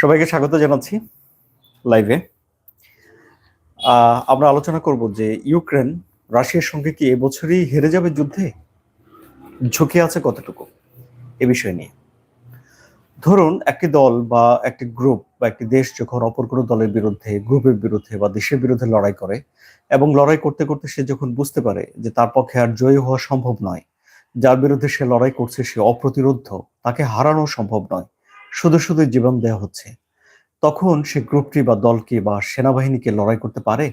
সবাইকে স্বাগত জানাচ্ছি লাইভে। আমরা আলোচনা করব যে ইউক্রেন রাশিয়ার সঙ্গে কি এবছরই হেরে যাবে যুদ্ধে? ঝুঁকি আছে কতটুকু? এ বিষয় নিয়ে। ধরুন একটি দল বা একটি গ্রুপ বা একটি দেশ যখন অপর কোনো দলের বিরুদ্ধে গ্রুপের বিরুদ্ধে বা দেশের বিরুদ্ধে লড়াই করে এবং লড়াই করতে করতে সে যখন বুঝতে পারে যে তার পক্ষে আর জয়ী হওয়া সম্ভব নয়, যার বিরুদ্ধে সে লড়াই করছে সে অপ্রতিরোধ, তাকে হারানো সম্ভব নয় শুধু শুধু জীবন দেওয়া হচ্ছে। তখন সে গ্রুপটি বা দলকে বা সেনাবাহিনীকে লড়াই করতে পারে?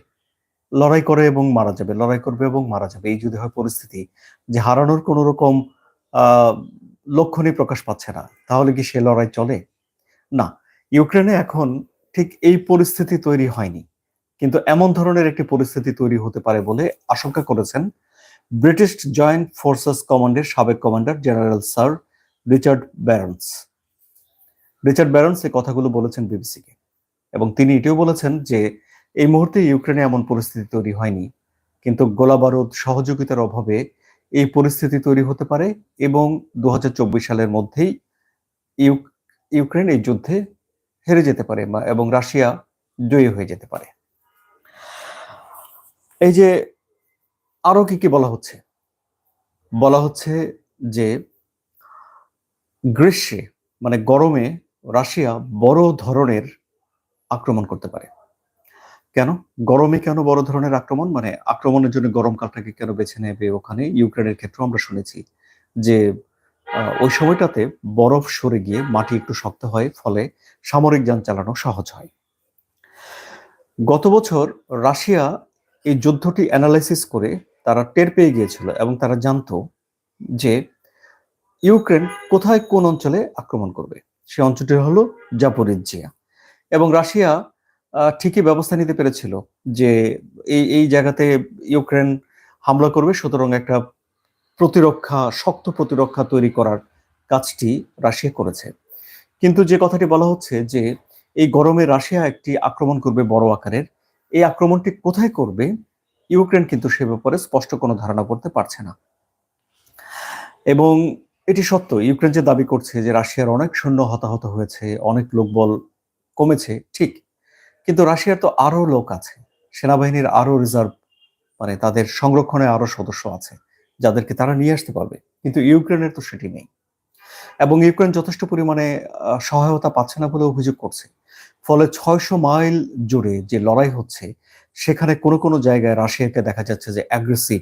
লড়াই করে এবং মারা যাবে, লড়াই করবে এবং মারা যাবে। এই যদি হয় পরিস্থিতি যে হারানোর কোন রকম লক্ষণই প্রকাশ পাচ্ছে না, তাহলে কি সে লড়াই চলে? না, ইউক্রেনে এখন ঠিক এই পরিস্থিতি তৈরি হয়নি। কিন্তু এমন ধরনের একটি পরিস্থিতি তৈরি হতে পারে বলে আশঙ্কা করেছেন ব্রিটিশ জয়েন্ট ফোর্সেস কমান্ডের সাবেক commander general sir Richard Barrons. Richard Barrons এই কথাগুলো বলেছেন বিবিসিকে। এবং তিনি এটিও বলেছেন যে, এই মুহূর্তে ইউক্রেনে এমন পরিস্থিতি তৈরি হয়নি, কিন্তু গোলাবারুদ সহযোগিতার অভাবে এই পরিস্থিতি তৈরি হতে পারে এবং দুহাজার চব্বিশ সালের মধ্যেই ইউক্রেন এই যুদ্ধে হেরে যেতে পারে এবং রাশিয়া জয়ী হয়ে যেতে পারে। এই যে আরও কি কি বলা হচ্ছে? বলা হচ্ছে যে, গ্রীষ্মে মানে গরমে রাশিয়া বড় ধরনের আক্রমণ করতে পারে। কেন? গরমে কেন বড় ধরনের আক্রমণ? মানে আক্রমণের জন্য গরমকালটাকে কেন বেছে নেবে ওখানে? ইউক্রেনের ক্ষেত্রে আমরা শুনেছি যে ওই সময়টাতে বরফ সরে গিয়ে মাটি একটু শক্ত হয়, ফলে সামরিক যান চালানো সহজ হয়। গত বছর রাশিয়া এই যুদ্ধটি অ্যানালাইসিস করে তারা টের পেয়ে গিয়েছিল এবং তারা জানতো যে ইউক্রেন কোথায় কোন অঞ্চলে আক্রমণ করবে। সে অঞ্চলটি হলো জাপরিজিয়া এবং রাশিয়া ঠিকই ব্যবস্থা নিতে পেরেছিল যে এই এই জায়গাতে ইউক্রেন হামলা করবে, সুতরাং একটা প্রতিরক্ষা, শক্ত প্রতিরক্ষা তৈরি করার কাজটি রাশিয়া করেছে। কিন্তু যে কথাটি বলা হচ্ছে যে এই গরমে রাশিয়া একটি আক্রমণ করবে বড় আকারের, এই আক্রমণটি কোথায় করবে, ইউক্রেন কিন্তু সে ব্যাপারে স্পষ্ট কোনো ধারণা করতে পারছে না। এবং এটি সত্য, ইউক্রেন যে দাবি করছে যে রাশিয়ার অনেক সৈন্য হতাহত হয়েছে, অনেক লোকবল কমেছে, ঠিক। কিন্তু রাশিয়ার তো আরও লোক আছে, সেনাবাহিনীর আরও রিজার্ভ মানে তাদের সংরক্ষণে আরও সদস্য আছে, যাদেরকে তারা নিয়ে আসতে পারবে। কিন্তু ইউক্রেনের তো সেটি নেই। এবং ইউক্রেন যথেষ্ট পরিমাণে সহায়তা পাচ্ছে না বলে অভিযোগ করছে। ফলে ছয়শো মাইল জুড়ে যে লড়াই হচ্ছে, সেখানে কোনো কোনো জায়গায় রাশিয়াকে দেখা যাচ্ছে যে অ্যাগ্রেসিভ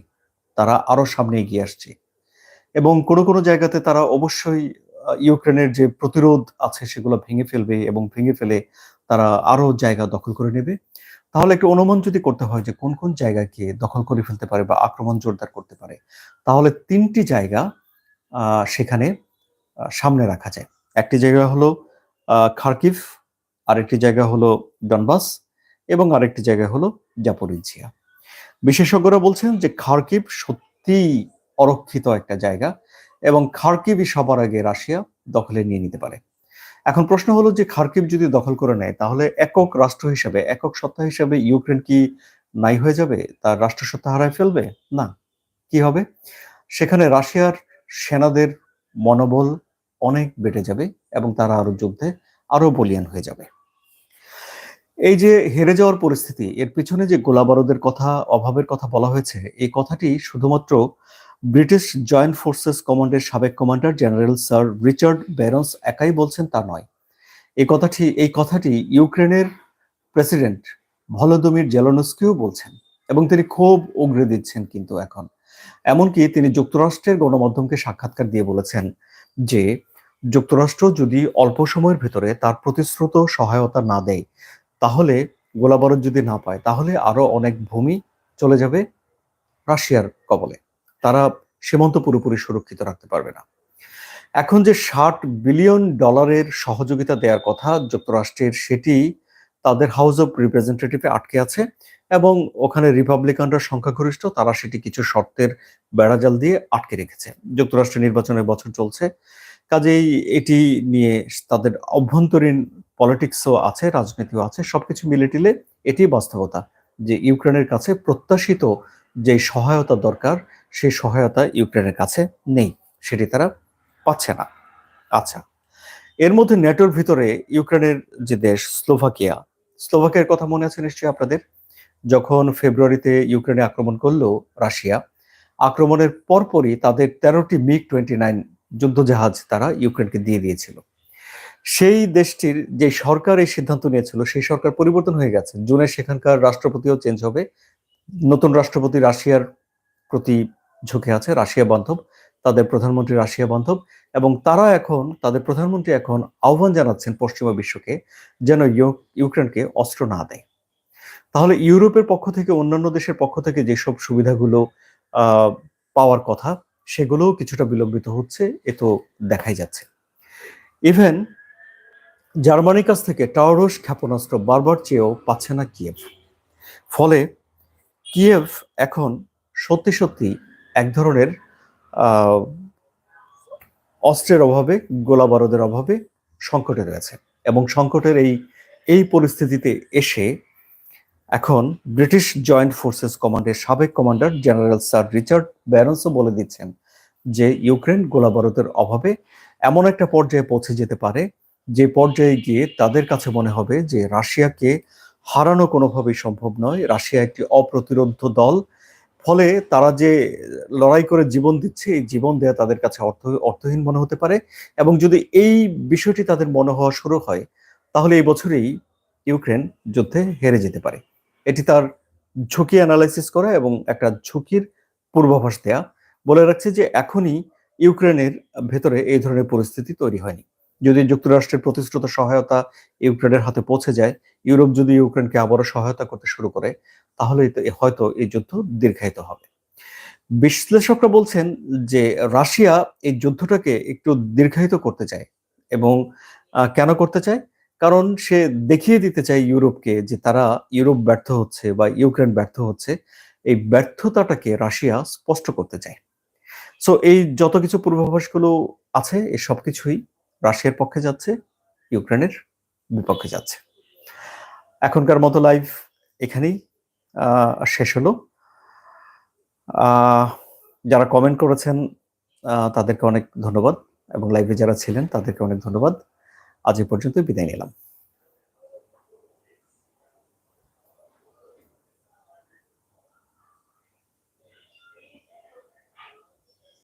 তারা আরও সামনে এগিয়ে আসছে। এবং কোনো কোনো জায়গাতে তারা অবশ্যই ইউক্রেনের যে প্রতিরোধ আছে সেগুলো ভেঙে ফেলবে এবং ভেঙে ফেলে তারা আরও জায়গা দখল করে নেবে। তাহলে একটু অনুমান যদি করতে হয় যে কোন কোন জায়গাকে দখল করে ফেলতে পারে বা আক্রমণ জোরদার করতে পারে, তাহলে তিনটি জায়গা সেখানে সামনে রাখা যায়। একটি জায়গা হলো খার্কিভ, আরেকটি জায়গা হলো ডনবাস এবং আরেকটি জায়গা হলো জাপরিজিয়া। বিশেষজ্ঞরা বলছেন যে খার্কিভ সত্যি অরক্ষিত একটা জায়গা এবং খার্কিভই সবার আগে রাশিয়া দখলে নিয়ে নিতে পারে। এখন প্রশ্ন হলো যে খার্কিভ যদি দখল করে নেয়, তাহলে একক রাষ্ট্র হিসেবে, একক সত্তা হিসেবে ইউক্রেন কি নাই হয়ে যাবে? তার রাষ্ট্রসত্তা হারায় ফেলবে? না। কি হবে? সেখানে রাশিয়ার সেনাদের মনোবল অনেক বেড়ে যাবে এবং তারা আরও যুদ্ধে আরও বলিয়ান হয়ে যাবে। এই যে হেরে যাওয়ার পরিস্থিতি, এর পিছনে যে গোলাবারুদের কথা, অভাবের কথা বলা হয়েছে, এই কথাটি শুধুমাত্র ব্রিটিশ জয়েন্ট ফোর্সেস কমান্ডের সাবেক commander general sir Richard Barrons একাই বলছেন তা নয়। এই কথাটি এই কথাটি ইউক্রেনের প্রেসিডেন্ট ভলোদমির জেলনস্কিও বলছেন এবং তিনি খুব উগরে দিচ্ছেন কিন্তু এখন। এমনকি তিনি যুক্তরাষ্ট্রের গণমাধ্যমকে সাক্ষাৎকার দিয়ে বলেছেন যে, যুক্তরাষ্ট্র যদি অল্প সময়ের ভেতরে তার প্রতিশ্রুত সহায়তা না দেয়, তাহলে গোলাবারুদ যদি না পায়, তাহলে আরও অনেক ভূমি চলে যাবে রাশিয়ার কবলে। তারা সীমান্ত পুরোপুরি সুরক্ষিত রাখতে পারবে না। এখন যে ষাট বিলিয়ন ডলারের সহযোগিতা দেওয়ার কথা যুক্তরাষ্ট্রের, সেটি তাদের হাউস অব রিপ্রেজেন্টেটিভে আটকে আছে এবং ওখানে রিপাবলিকানরা সংখ্যাগরিষ্ঠ, তারা সেটি কিছু শর্তের বেড়াজাল দিয়ে আটকে রেখেছে। যুক্তরাষ্ট্রের নির্বাচনের বছর চলছে। কাজেই এটি নিয়ে তাদের অভ্যন্তরীণ পলিটিক্সও আছে, রাজনীতিও আছে, সবকিছু মিলে টিলে এটি বাস্তবতা যে ইউক্রেনের কাছে প্রত্যাশিত যে সহায়তা দরকার সেই সহায়তা ইউক্রেনের কাছে নেই। সেটি তারা পাচ্ছে না। আচ্ছা এর মধ্যে নেটোর ভিতরে ইউক্রেনের যে দেশ স্লোভাকিয়া, স্লোভাকিয়ার কথা মনে আছে নিশ্চয়ই আপনাদের? যখন ফেব্রুয়ারিতে ইউক্রেনে আক্রমণ করল রাশিয়া, আক্রমণের পরপরই তাদের তেরোটি মিগ টোয়েন্টি নাইন যুদ্ধজাহাজ তারা ইউক্রেনকে দিয়ে দিয়েছিল। সেই দেশটির যে সরকার এই সিদ্ধান্ত নিয়েছিল, সেই সরকার পরিবর্তন হয়ে গেছে। জুনে সেখানকার রাষ্ট্রপতিও চেঞ্জ হবে। নতুন রাষ্ট্রপতি রাশিয়ার প্রতি ঝুঁকে আছে, রাশিয়া বান্ধব, তাদের প্রধানমন্ত্রী রাশিয়া বান্ধব, এবং তারা এখন, তাদের প্রধানমন্ত্রী এখন আহ্বান জানাচ্ছেন পশ্চিমা বিশ্বকে যেন ইউ- ইউক্রেনকে অস্ত্র না দেয়। তাহলে ইউরোপের পক্ষ থেকে, অন্যান্য দেশের পক্ষ থেকে যেসব সুবিধাগুলো পাওয়ার কথা, সেগুলোও কিছুটা বিলম্বিত হচ্ছে, এ তো দেখাই যাচ্ছে। ইভেন জার্মানির কাছ থেকে, টাওরস ক্ষেপণাস্ত্র বারবার চেয়েও পাচ্ছে না কিয়েভ। ফলে কিয়েভ এখন সত্যি সত্যি এক ধরনের অস্ত্রের অভাবে, গোলা বারুদের অভাবে সংকটে রয়েছে এবং সংকটের এই এই পরিস্থিতিতে এসে এখন ব্রিটিশ জয়েন্ট ফোর্সেস কমান্ডের সাবেক কমান্ডার জেনারেল স্যার রিচার্ড ব্যারন্সও বলে দিচ্ছেন যে ইউক্রেন গোলা বারুদের অভাবে এমন একটা পর্যায়ে পৌঁছে যেতে পারে যে পর্যায়ে গিয়ে তাদের কাছে মনে হবে যে রাশিয়াকে হারানো কোনোভাবেই সম্ভব নয়। রাশিয়া একটি অপ্রতিরোধ দল। ফলে তারা যে লড়াই করে জীবন দিচ্ছে, এই জীবন দেয়া তাদের কাছে অর্থ, অর্থহীন মনে হতে পারে। এবং যদি এই বিষয়টি তাদের মনে হওয়া শুরু হয়, তাহলে এই বছরেই ইউক্রেন যুদ্ধে হেরে যেতে পারে। এটি তার ঝুঁকি অ্যানালাইসিস করা এবং একটা ঝুঁকির পূর্বাভাস দেয়া। বলে রাখছে যে এখনই ইউক্রেনের ভেতরে এই ধরনের পরিস্থিতি তৈরি হয়নি। যদি যুক্তরাষ্ট্রের প্রতিশ্রুত সহায়তা ইউক্রেনের হাতে পৌঁছে যায়, ইউরোপ যদি ইউক্রেনকে আবারও সহায়তা করতে শুরু করে তাহলে হয়তো এই যুদ্ধ দীর্ঘায়িত হবে। বিশ্লেষকরা বলছেন যে রাশিয়া এই যুদ্ধটাকে একটু দীর্ঘায়িত করতে চায় এবং কেন করতে চায়? কারণ সে দেখিয়ে দিতে চায় ইউরোপকে যে তারা ইউরোপ ব্যর্থ হচ্ছে বা ইউক্রেন ব্যর্থ হচ্ছে, এই ব্যর্থতাটাকে রাশিয়া স্পষ্ট করতে চায়। সো এই যত কিছু পূর্বাভাসগুলো আছে, এই সবকিছুই রাশিয়ার পক্ষে যাচ্ছে, ইউক্রেনের বিপক্ষে যাচ্ছে। এখনকার মতো লাইভ এখানেই শেষ হলো। যারা কমেন্ট করেছেন তাদেরকে অনেক ধন্যবাদ এবং লাইভে যারা ছিলেন, তাদেরকে অনেক ধন্যবাদ। আজ এ পর্যন্ত বিদায় নিলাম।